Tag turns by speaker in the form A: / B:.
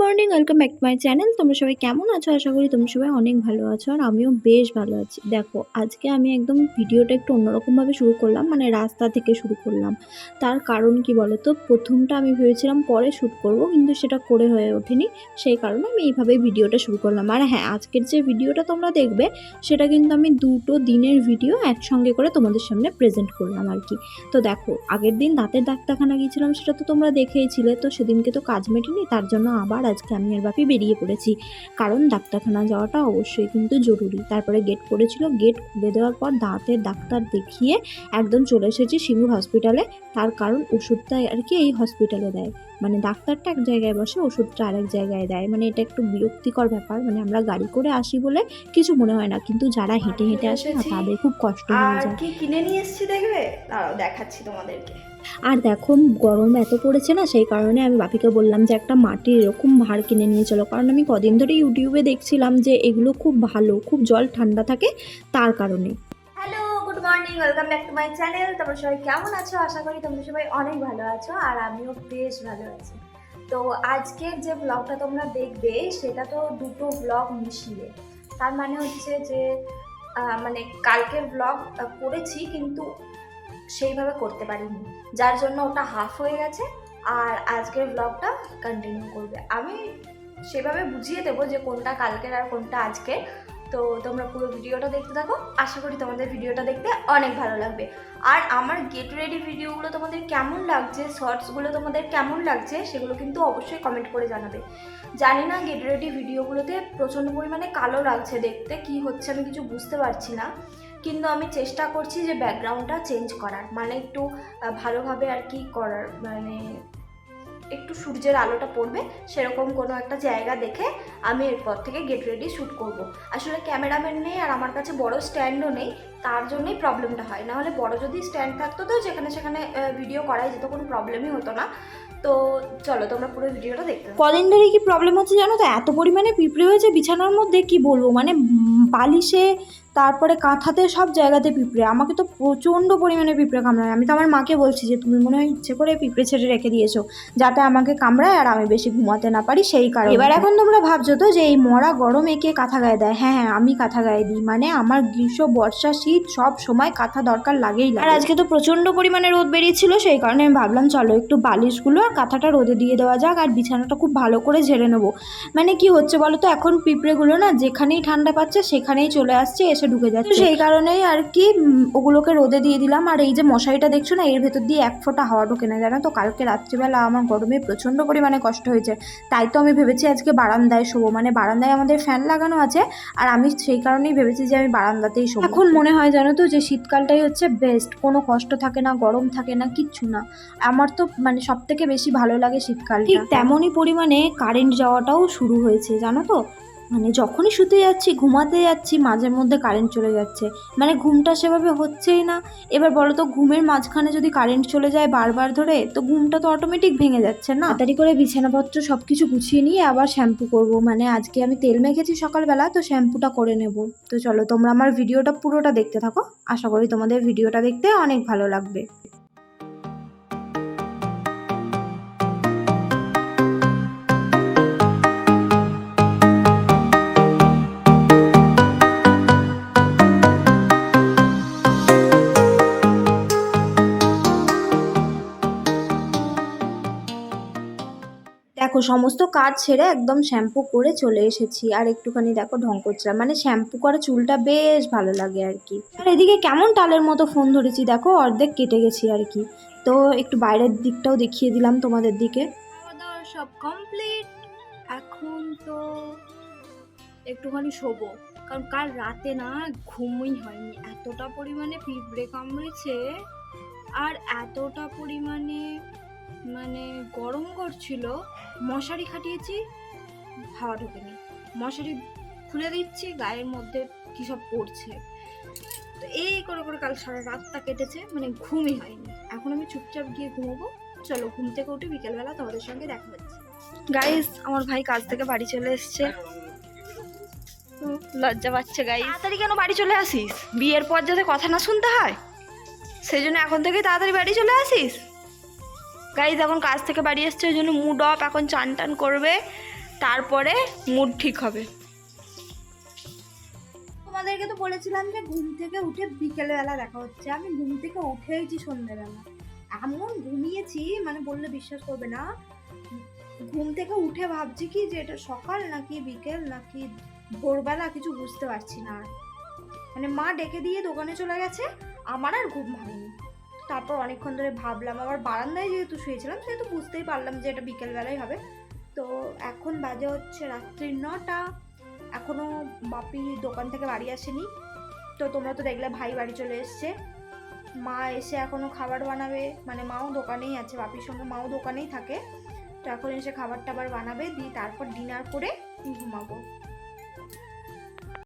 A: Morning, welcome back to my channel. তোমরা সবাই কেমন আছো? আশা করি তোমরা সবাই অনেক ভালো আছো আর আমিও বেশ ভালো আছি। দেখো, আজকে আমি একদম ভিডিওটা একটু অন্যরকমভাবে শুরু করলাম মানে রাস্তা থেকে শুরু করলাম। তার কারণ কি বলো তো প্রথমটা আমি ভেবেছিলাম পরে শ্যুট করব, কিন্তু সেটা করে হয়ে ওঠেনি। সেই কারণে আমি এইভাবেই ভিডিওটা শুরু করলাম। আর হ্যাঁ আজকের যে ভিডিওটা তোমরা দেখবে, সেটা কিন্তু আমি দুটো দিনের ভিডিও একসঙ্গে করে তোমাদের সামনে প্রেজেন্ট করলাম আর কি। তো দেখো, আগের দিন দাঁতের ডাক্তারখানা গিয়েছিলাম, সেটা তো তোমরা দেখেইছিলে তো সেদিনকে তো কাজ মেটেনি, তার জন্য আবার আজকে আমি আর বাপি বেরিয়ে পড়েছি। কারণ ডাক্তারখানা যাওয়াটা অবশ্যই কিন্তু জরুরি। তারপরে গেট পড়েছিল। গেট খুলে দেওয়ার পর দাঁতের ডাক্তার দেখিয়ে একদম চলে এসেছি সিঙ্গুর হসপিটালে তার কারণ ওষুধটা আর কি এই হসপিটালে দেয়। মানে ডাক্তারটা এক জায়গায় বসে ওষুধটা আরেক জায়গায় দেয়। মানে এটা একটু বিরক্তিকর ব্যাপার। মানে আমরা গাড়ি করে আসি বলে কিছু মনে হয় না। কিন্তু যারা হেঁটে হেঁটে আসে না তাদের খুব কষ্ট হয়ে যায়।
B: কি কিনে নিয়ে এসেছি দেখবে? দাঁড়াও দেখাচ্ছি তোমাদেরকে।
A: আর দেখো, গরম এত পড়েছে না, সেই কারণে আমি বাপিকে বললাম যে একটা মাটির এরকম ভাঁড় কিনে নিয়ে চলো। কারণ আমি কদিন ধরে ইউটিউবে দেখছিলাম যে এগুলো খুব ভালো, খুব জল ঠান্ডা থাকে তার কারণে।
B: Hello good morning welcome back to my channel তোমরা সবাই কেমন আছো? আশা করি তোমরা সবাই অনেক ভালো আছো, আর আমিও বেশ ভালো আছি। তো আজকের যে ব্লগটা তোমরা দেখবে, সেটা তো দুটো ব্লগ মিশিয়ে। তার মানে হচ্ছে যে মানে কালকের ব্লগ করেছি, কিন্তু সেইভাবে করতে পারিনি। যার জন্য ওটা হাফ হয়ে গেছে আর আজকের ব্লগটা কন্টিনিউ করবে। আমি সেভাবে বুঝিয়ে দেবো যে কোনটা কালকের আর কোনটা আজকে তো তোমরা পুরো ভিডিওটা দেখতে থাকো। আশা করি তোমাদের ভিডিওটা দেখতে অনেক ভালো লাগবে। আর আমার গেট রেডি ভিডিওগুলো তোমাদের কেমন লাগছে, শর্টসগুলো তোমাদের কেমন লাগছে, সেগুলো কিন্তু অবশ্যই কমেন্ট করে জানাবে। জানি না গেট রেডি ভিডিওগুলোতে প্রচণ্ড পরিমাণে কালো লাগছে দেখতে, কি হচ্ছে আমি কিছু বুঝতে পারছি না। কিন্তু আমি চেষ্টা করছি যে ব্যাকগ্রাউন্ডটা চেঞ্জ করার। মানে একটু ভালোভাবে আর কি করার। মানে একটু সূর্যের আলোটা পড়বে, সেরকম কোনো একটা জায়গা দেখে আমি এরপর থেকে গেট রেডি শ্যুট করব। আসলে ক্যামেরাম্যান নেই আর আমার কাছে বড় স্ট্যান্ডও নেই, তার জন্যই প্রবলেমটা হয়। নাহলে বড় যদি স্ট্যান্ড থাকতো তো যেখানে সেখানে ভিডিও করাই যেত, কোনো প্রবলেমই হতো না। তো চলো তোমরা পুরো ভিডিওটা দেখতে।
A: কদিন ধরে কি প্রবলেম হচ্ছে জানো তো? এত পরিমাণে পিঁপড়ে হয়েছে বিছানার মধ্যে কি বলব? মানে বালিশে তারপরে কাঁথাতে সব জায়গাতে পিঁপড়ে। আমাকে তো প্রচণ্ড পরিমাণে পিঁপড়ে কামড়ায়। আমি তো আমার মাকে বলছি যে তুমি মনে হয় ইচ্ছে করে পিঁপড়ে ছেড়ে রেখে দিয়েছ যাতে আমাকে কামড়ায় আর আমি বেশি ঘুমাতে না পারি। সেই কারণে। এবার এখন তোমরা ভাবছ তো যে এই মরা গরমে কে কাঁথা গায়ে দেয়? হ্যাঁ হ্যাঁ আমি কাঁথা গায়ে দিই। মানে আমার গ্রীষ্ম বর্ষা শীত সব সময় কাঁথা দরকার লাগেই লাগে। আর আজকে তো প্রচণ্ড পরিমাণে রোদ বেরিয়েছিল সেই কারণে আমি ভাবলাম চলো একটু বালিশগুলো কাঁথাটা রোদে দিয়ে দেওয়া যাক আর বিছানাটা খুব ভালো করে ঝেড়ে নেব। মানে কি হচ্ছে বলো তো এখন পিঁপড়েগুলো না যেখানেই ঠান্ডা পাচ্ছে সেখানেই চলে আসছে এসে ঢুকে যাচ্ছে। সেই কারণেই আর কি ওগুলোকে রোদে দিয়ে দিলাম। আর এই যে মশারিটা দেখছ না এর ভেতর দিয়ে এক ফোঁটা হাওয়া ঢোকে না জানো তো? কালকে রাত্রিবেলা আমার গরমে প্রচণ্ড পরিমাণে কষ্ট হয়েছে। তাই তো আমি ভেবেছি আজকে বারান্দায় শোবো। মানে বারান্দায় আমাদের ফ্যান লাগানো আছে আর আমি সেই কারণেই ভেবেছি যে আমি বারান্দাতেই শোবো। এখন মনে হয় জানো তো যে শীতকালটাই হচ্ছে বেস্ট কোনো কষ্ট থাকে না গরম থাকে না কিচ্ছু না। আমার তো মানে সব থেকে বেশি ভালো লাগে শীতকাল ঠিক তেমনই পরিমাণে কারেন্ট যাওয়াটাও শুরু হয়েছে জানো তো? মানে যখনই শুতে যাচ্ছি ঘুমাতে যাচ্ছি মাঝের মধ্যে কারেন্ট চলে যাচ্ছে। মানে ঘুমটা সেভাবে হচ্ছেই না। এবার বলো তো ঘুমের মাঝখানে যদি কারেন্ট চলে যায় বারবার ধরে তো ঘুমটা তো অটোমেটিক ভেঙে যাচ্ছে না? তাড়াতাড়ি করে বিছানাপত্র সব কিছু গুছিয়ে নিয়ে আবার শ্যাম্পু করব। মানে আজকে আমি তেল মেখেছি সকালবেলা তো শ্যাম্পুটা করে নেব। তো চলো তোমরা আমার ভিডিওটা পুরোটা দেখতে থাকো। আশা করি তোমাদের ভিডিওটা দেখতে অনেক ভালো লাগবে। সমস্ত কাজ ছেড়ে একদম শ্যাম্পু করে চলে এসেছি। আর একটুখানি দেখো ঢং করছিলাম মানে শ্যাম্পু করা চুলটা বেশ ভালো লাগে আর কি। আর এদিকে কেমন টালের মতো ফোন ধরেছি দেখো, অর্ধেক কেটে গেছি আর কি। তো একটু বাইরের দিকটাও দেখিয়ে দিলাম তোমাদের দিকে।
B: সব কমপ্লিট। এখন তো একটুখানি শোবো। কারণ কাল রাতে না ঘুমই হয়নি। এতটা পরিমাণে পিঁপড়ে কামড়েছে আর এতটা পরিমাণে মানে গরম করছিল, মশারি খাটিয়েছি, হাওয়া ঢোকেনি। মশারি খুলে দিচ্ছি, গায়ের মধ্যে কী সব পড়ছে। তো এই করে করে কাল সারা রাতটা কেটেছে মানে ঘুমই হয়নি। এখন আমি চুপচাপ গিয়ে ঘুমোবো। চলো, ঘুম থেকে উঠে বিকেলবেলা তোমাদের সঙ্গে দেখা হচ্ছে। গাইস আমার ভাই কাজ থেকে বাড়ি চলে এসছে। লজ্জা পাচ্ছে গাইস তাড়াতাড়ি কেন বাড়ি চলে আসিস? বিয়ের পর যাতে কথা না শুনতে হয়। সেই জন্য এখন থেকে তাড়াতাড়ি বাড়ি চলে আসিস। গাইস এখন কাজ থেকে বাড়ি এসছে, ওই জন্য মুড অফ এখন চান টান করবে,
A: তারপরে মুড ঠিক হবে। তোমাদেরকে তো বলেছিলাম যে ঘুম থেকে উঠে বিকেলবেলা দেখা হচ্ছে। আমি ঘুম থেকে উঠেইছি সন্ধ্যেবেলা এমন ঘুমিয়েছি মানে বললে বিশ্বাস করবে না। ঘুম থেকে উঠে ভাবছি কি যে এটা সকাল নাকি বিকেল নাকি ভোরবেলা কিছু বুঝতে পারছি না। আর মানে মা ডেকে দিয়ে দোকানে চলে গেছে, আমার আর ঘুম ভাঙেনি। তারপর অনেকক্ষণ ধরে ভাবলাম, আবার বারান্দায় যেহেতু শুয়েছিলাম, সেহেতু বুঝতেই পারলাম যে এটা বিকেলবেলাই হবে। তো এখন বাজে হচ্ছে রাত্রি নটা। এখনও বাপি দোকান থেকে বাড়ি আসেনি। তো তোমরা তো দেখলে ভাই বাড়ি চলে এসছে। মা এসে এখনও খাবার বানাবে। মানে মাও দোকানেই আছে, বাপির সঙ্গে মাও দোকানেই থাকে। তো এখন এসে খাবার টাবার বানাবে, দিয়ে তারপর ডিনার করে ঘুমাবো।